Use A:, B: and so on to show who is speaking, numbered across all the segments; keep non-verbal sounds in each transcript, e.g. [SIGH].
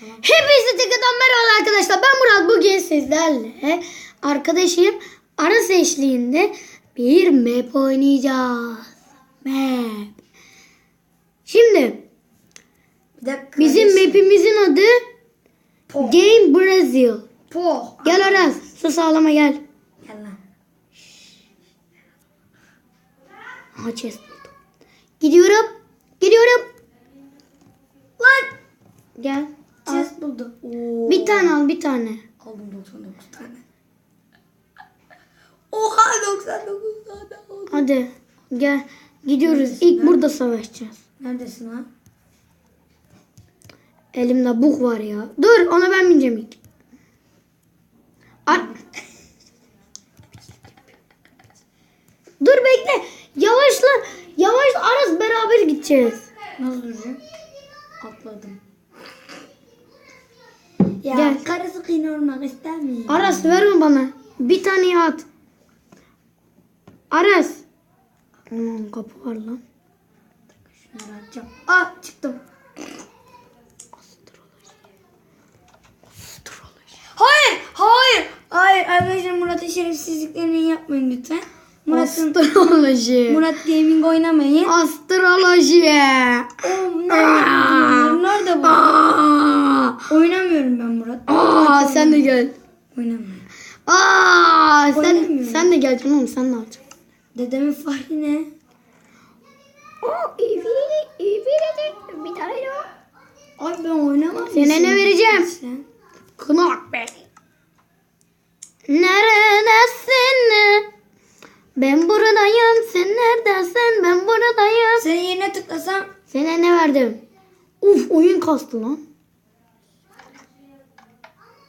A: Hepinize tekrardan merhaba arkadaşlar. Ben Murat. Bugün sizlerle arkadaşım Aras eşliğinde bir map oynayacağız. Map. Şimdi
B: Bir dakika.
A: bizim
B: kardeşim.
A: mapimizin adı
B: Po.
A: Game Brazil.
B: Po.
A: Gel Aras. Su sağlama gel.
B: Gel lan.
A: Aha chest buldum. Gidiyorum. Gidiyorum.
B: Lan.
A: Gel.
B: Buldu. Oo.
A: Bir tane al bir tane.
B: Aldım 99 tane. Oha 99 tane aldım.
A: Hadi gel. Gidiyoruz. İlk burada savaşacağız.
B: Neredesin lan?
A: Elimde buk var ya. Dur ona ben bineceğim ilk. Ar- Dur bekle. Yavaşla. Yavaş Aras beraber gideceğiz.
B: Nasıl duracağım? Atladım. Ya
A: Gel.
B: karısı kıyın olmak istemiyor.
A: Aras verme bana. Bir tane at. Aras. Aman kapı var lan.
B: Şunları atacağım. Aa çıktım. Hayır, hayır, hayır. Arkadaşlar Murat'ın şerefsizliklerini yapmayın lütfen. Murat'ın
A: Astroloji.
B: Murat Gaming oynamayın.
A: Astroloji.
B: Oğlum nerede? Nerede bu? Oynamıyorum ben Murat.
A: Aa, sen de gel.
B: Oynamıyorum.
A: Aa, sen
B: Oynamıyorum.
A: sen de gel canım sen de alacaksın.
B: Dedemin fahri ne?
A: Aa, İviri, İviri bir tane daha.
B: Ay ben oynamam.
A: Sana ne vereceğim?
B: Sen.
A: Kınak be. Neredesin? Ben buradayım. Sen neredesin? Ben buradayım.
B: Senin yerine tıklasam
A: Sana ne verdim? Uf oyun kastı lan.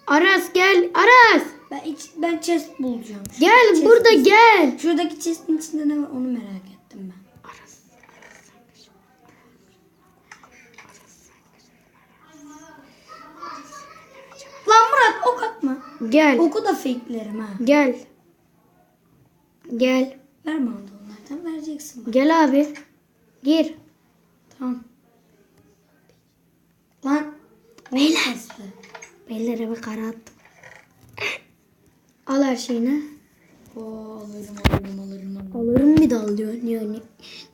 A: Aras gel. Aras.
B: ben iç, ben chest bulacağım. Şu
A: Gel
B: chest-
A: burada gel.
B: Şuradaki chest'in içinde ne var onu merak ettim ben.
A: Aras.
B: Lan Murat ok atma.
A: Gel.
B: Oku da fake'lerim ha.
A: Gel. Gel.
B: Verme da onlardan vereceksin bak.
A: Gel abi. Gir.
B: Tamam. Lan. Beyler.
A: Bellere bir kara attım. Al her şeyini.
B: Oo alırım alırım alırım alırım.
A: Alırım bir dal diyor. Yani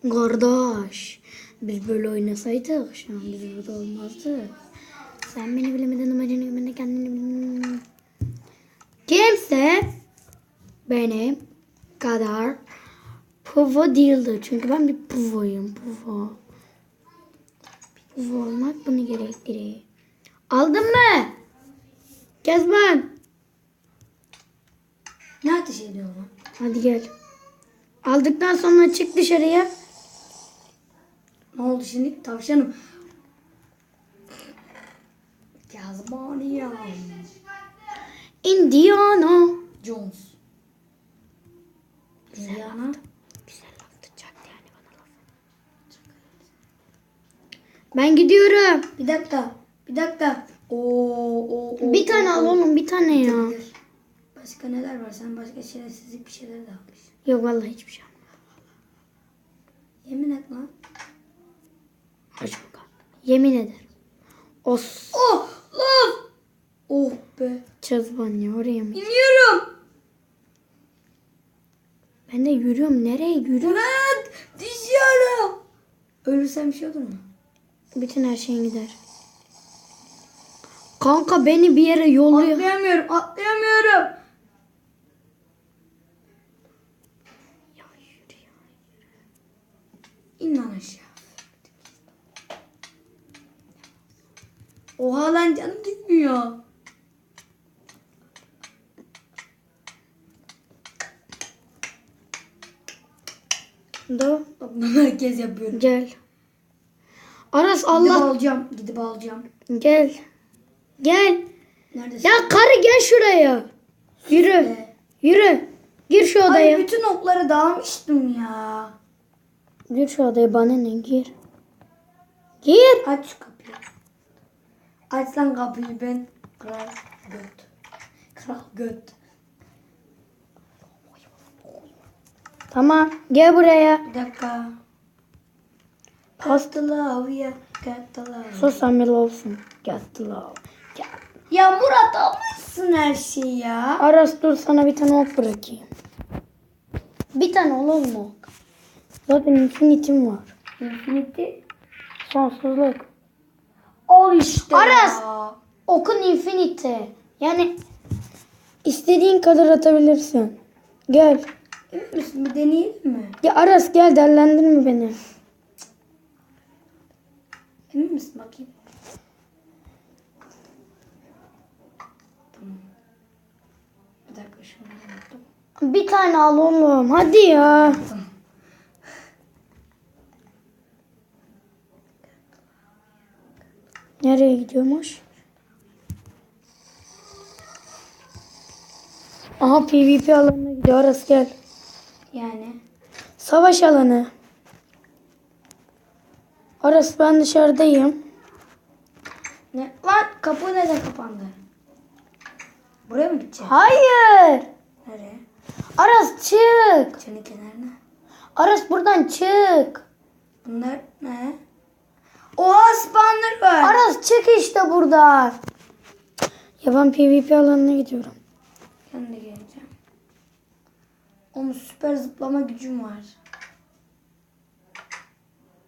A: kardeş. Biz böyle oynasaydık şu an biz burada olmazdı. Sen beni bilemedin amacını bilmedin kendini bilmedin. Kimse benim kadar puvo değildir. Çünkü ben bir puvoyum. Puvo. Puvo olmak bunu gerektirir. Aldın mı? Kezban.
B: Ne ateş ediyor lan?
A: Hadi gel. Aldıktan sonra çık dışarıya.
B: Ne oldu şimdi? Tavşanım. Kazmaniya.
A: Indiana.
B: Jones. Indiana.
A: Güzel laf tutacaktı yani bana laf. Ben gidiyorum.
B: Bir dakika. Bir dakika. Oo, oo, oo,
A: Bir tane al oğlum bir tane ya.
B: Başka neler var? Sen başka şerefsizlik bir şeyler de almışsın.
A: Yok vallahi hiçbir şey almadım.
B: Yemin et lan.
A: Aç bakalım. Yemin ederim. Os.
B: Oh! Lan! Oh be.
A: Çazban ya oraya mı?
B: İniyorum.
A: Ben de yürüyorum. Nereye yürüyorum?
B: Murat! Düşüyorum. Ölürsem bir şey olur mu?
A: Bütün her şeyin gider. Kanka beni bir yere yolluyor.
B: Atlayamıyorum. Atlayamıyorum.
A: Ya yürü ya.
B: İn lan aşağı. Oha lan canım gitmiyor. Bak ben herkes yapıyorum.
A: Gel. Aras
B: Gidip
A: Allah.
B: alacağım. Gidip alacağım.
A: Gel. Gel.
B: Neredesin?
A: Ya karı gel şuraya. Yürü. Yürü. Gir şu odaya.
B: Ay bütün okları dağılmıştım ya.
A: Gir şu odaya bana ne gir. Gir.
B: Aç şu kapıyı. Aç lan kapıyı ben. Kral göt. Kral göt.
A: Tamam. Gel buraya.
B: Bir dakika. Pasta love ya. Get the love.
A: Sus bir olsun. Get the love. Get.
B: Ya Murat almışsın her şeyi ya.
A: Aras dur sana bir tane ok bırakayım. Bir tane olur mu ok? Zaten infinity'm var.
B: Infinity.
A: Sonsuzluk.
B: Al işte
A: Aras!
B: ya.
A: Okun infinity. Yani istediğin kadar atabilirsin. Gel.
B: Misin? Bir deneyelim mi?
A: Ya Aras gel derlendirme beni.
B: Emin misin bakayım? Tamam. Bir dakika şunu unuttum.
A: Bir tane al oğlum. Hadi ya. Nereye gidiyormuş? Aha PvP alanına gidiyor. Aras gel.
B: Yani.
A: Savaş alanı. Aras ben dışarıdayım.
B: Ne? Lan kapı neden kapandı? Buraya mı gideceğiz?
A: Hayır.
B: Nereye?
A: Aras çık.
B: Senin kenarına.
A: Aras buradan çık.
B: Bunlar ne? Oha spawner var.
A: Aras çık işte buradan. Ya ben PvP alanına gidiyorum.
B: Ben de geleceğim. Onun süper zıplama gücüm var.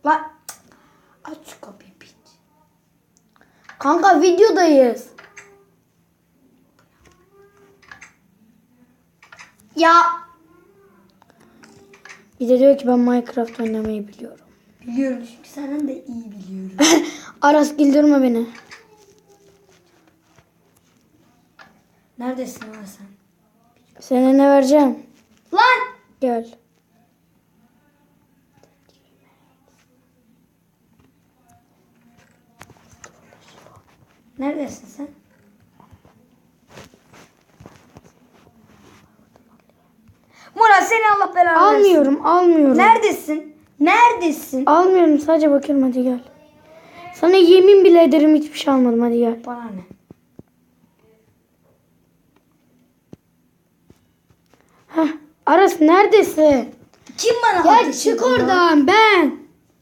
B: Lan aç şu kapıyı piç.
A: Kanka videodayız.
B: Ya.
A: Bir de diyor ki ben Minecraft oynamayı biliyorum.
B: Biliyorum çünkü senden de iyi biliyorum. [LAUGHS]
A: Aras güldürme beni.
B: Neredesin lan sen?
A: Sana ne vereceğim?
B: Lan!
A: Gel.
B: Neredesin sen? Murat seni Allah belanı versin.
A: Almıyorum, almıyorum.
B: Neredesin? Neredesin?
A: Almıyorum sadece bakıyorum hadi gel. Sana yemin bile ederim hiçbir şey almadım hadi gel.
B: Bana ne?
A: Heh, Aras neredesin?
B: Kim bana
A: Gel
B: ateş
A: çık
B: ediyor?
A: oradan ben.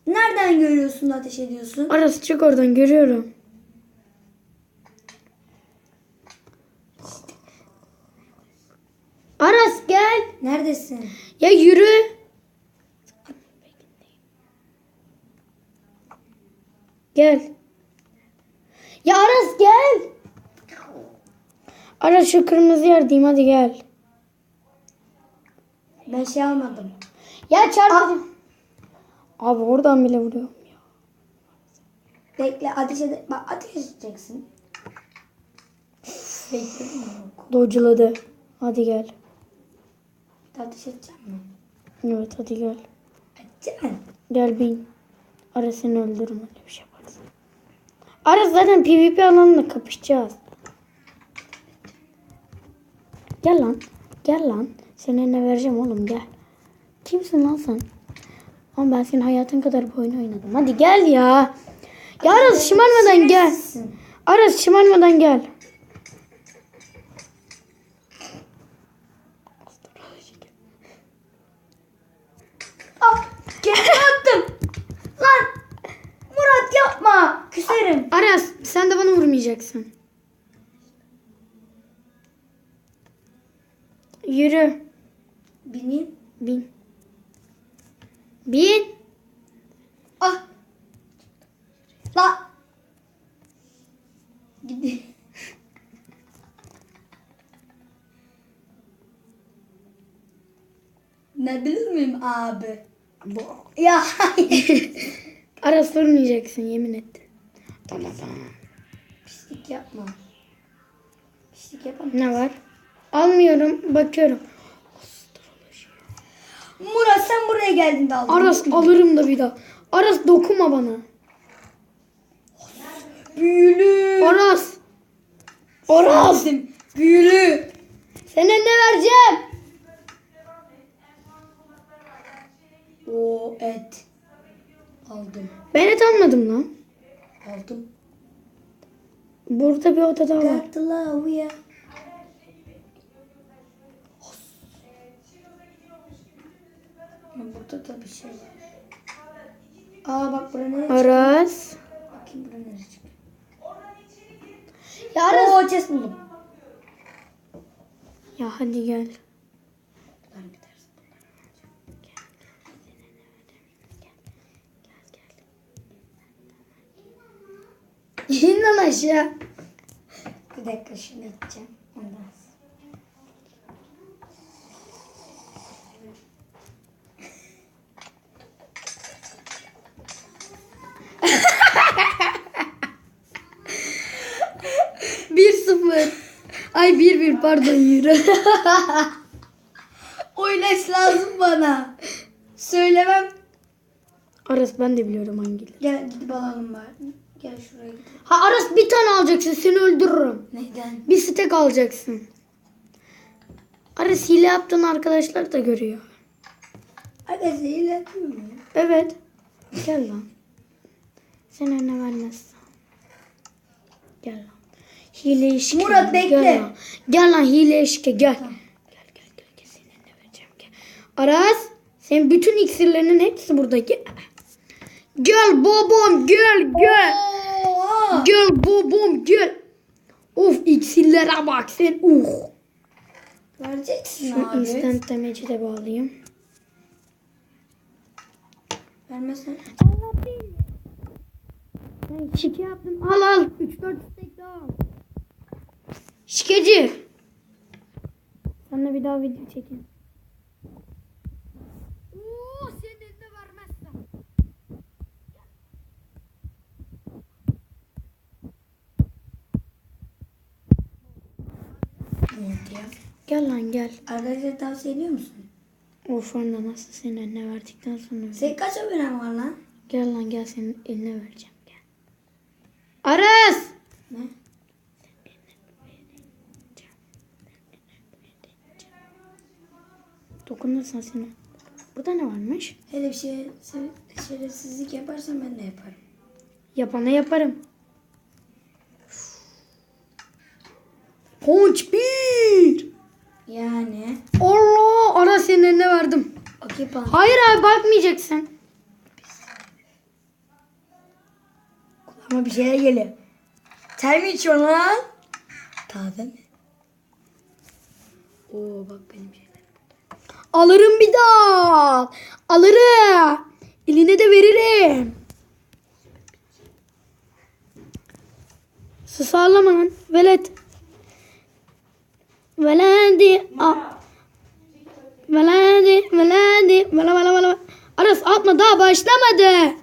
B: Nereden görüyorsun da ateş ediyorsun?
A: Aras çık oradan görüyorum. Aras gel.
B: Neredesin?
A: Ya yürü. Gel. Ya Aras gel. Aras şu kırmızı yerdeyim hadi gel.
B: Ben şey almadım.
A: Ya çarpı. Abi oradan bile vuruyorum ya.
B: Bekle ateş ede Bak ateş edeceksin.
A: Dodge'ladı. Hadi gel.
B: Bir de ateş edeceğim mi?
A: Evet hadi gel.
B: Edeceğim.
A: Gel bin. Aras seni öldürürüm öyle bir şey yaparsan. Aras zaten PvP alanında kapışacağız. Gel lan. Gel lan. Sana ne vereceğim oğlum gel. Kimsin lan sen? Ama ben senin hayatın kadar bu oyunu oynadım. Hadi gel ya. Ya Aras şımarmadan gel. Aras şımarmadan gel.
B: Ah! Geri attım. Lan! Murat yapma. Küserim.
A: Aras sen de bana vurmayacaksın. Yürü.
B: Bineyim.
A: Bin. Bin.
B: Ah! La! Gidi. ne bilir miyim abi? Ya hayır. [LAUGHS]
A: Aras vurmayacaksın yemin et. Tamam tamam.
B: Pislik yapma. Pislik yapma.
A: Ne var? Almıyorum. Bakıyorum.
B: Murat sen buraya geldiğinde aldın.
A: Aras alırım da bir daha. Aras dokunma bana.
B: Büyülü.
A: Aras. Aras.
B: Büyülü.
A: Sana ne vereceğim?
B: O et. Aldım.
A: Ben et almadım lan.
B: Aldım.
A: Burada bir oda daha var.
B: Got the love ya. Burada da bir şey var. Aa bak buraya ne?
A: Aras.
B: Bakayım burada nereye çıkıyor.
A: Ya Aras.
B: Oo chest buldum.
A: Ya hadi gel. Lan aşağı.
B: Bir dakika şunu içeceğim. Ondan. [LAUGHS]
A: Bir sıfır. Ay bir bir pardon yürü. [LAUGHS]
B: O ilaç lazım bana. Söylemem.
A: Aras ben de biliyorum hangileri.
B: Gel gidip alalım bari. Gel şuraya gidelim.
A: Ha Aras bir tane alacaksın seni öldürürüm.
B: Neyden?
A: Bir stek alacaksın. Aras hile yaptığın arkadaşlar da görüyor.
B: Aga zehir yapıyor mu?
A: Evet. Gel lan. Sen önüne vermezsen. Gel lan. Hile eşike.
B: Murat, bekle.
A: Gel lan, gel lan hile eşike gel. Gel gel gel gel senin vereceğim gel. Aras senin bütün iksirlerinin hepsi burada gel. Gel babam gel gel.
B: Oo!
A: Gel babam gel. Of iksirlere bak sen. Uh.
B: Vereceksin
A: Şu
B: abi.
A: instant damage'i de bağlayayım.
B: Vermezsen.
A: Ben şike yaptım. Al al. 3-4 istek daha al. Şikeci. Seninle bir daha video çekeyim. Oo, senin eline vermezsem.
B: Ne oldu ya?
A: Gel lan gel.
B: Arkadaşlar tavsiye ediyor musun?
A: O formda nasıl senin eline verdikten sonra.
B: Senin kaç abonen var lan?
A: Gel lan gel senin eline vereceğim gel. Aras.
B: Ne?
A: Dokunursan seni. Burada ne varmış?
B: Hele bir şey şerefsizlik yaparsan ben de yaparım.
A: Yapana yaparım. Konç bir.
B: Yani.
A: Allah ara senin eline verdim.
B: Okey pan.
A: Hayır abi bakmayacaksın.
B: Ama bir şeyler geliyor. Çay mı içiyorsun lan? Taze mi? Oo bak benim şeyler.
A: Alırım bir daha. Alırım. Eline de veririm. Sus ağlama lan. Velet. Veledi. a- Veledi. Veledi. Vela vela vela. Aras atma daha başlamadı.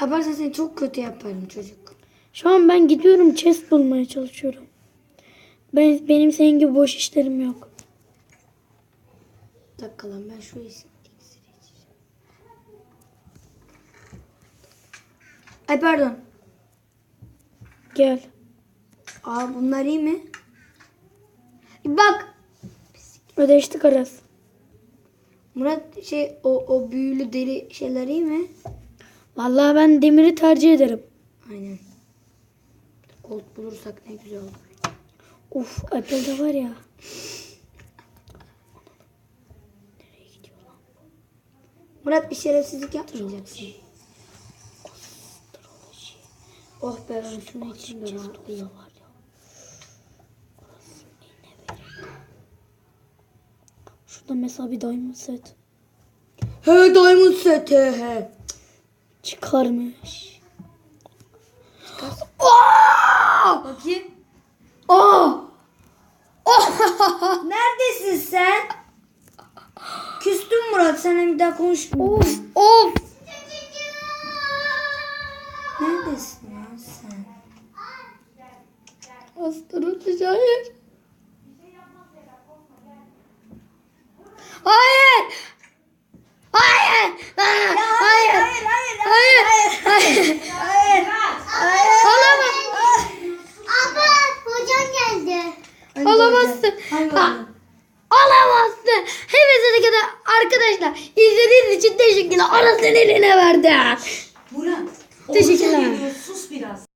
B: Yaparsan seni çok kötü yaparım çocuk.
A: Şu an ben gidiyorum chest bulmaya çalışıyorum. Ben, benim senin gibi boş işlerim yok.
B: Bir dakika lan ben şu iksiri içeceğim. Ay pardon.
A: Gel.
B: Aa bunlar iyi mi? Bak.
A: Ödeştik Aras.
B: Murat şey o, o büyülü deli şeyler iyi mi?
A: Vallahi ben demiri tercih ederim.
B: Aynen. Gold bulursak ne güzel olur.
A: Uf Apple'da var ya.
B: Murat bir şerefsizlik yapmayacaksın. Oh be ben şunu içeyim de rahatlayayım.
A: Şurada mesela bir diamond set.
B: He diamond set he he.
A: Çıkarmış.
B: Bakayım.
A: Aa! [LAUGHS]
B: Neredesin sen? Küstüm Murat seninle bir daha konuşma.
A: Of of.
B: Neredesin ya sen?
A: Astroloji hayır. Hayır. Hayır. Hayır. Hayır.
B: Hayır.
A: Hayır. Hayır.
B: Hayır. Hayır.
A: Olamaz.
C: Abla hocan geldi.
A: Olamazsın. Olamazsın. Hepinize de kadar arkadaşlar izlediğiniz için teşekkürler. Anasının eline verdi. Burak. Teşekkürler. Sus biraz.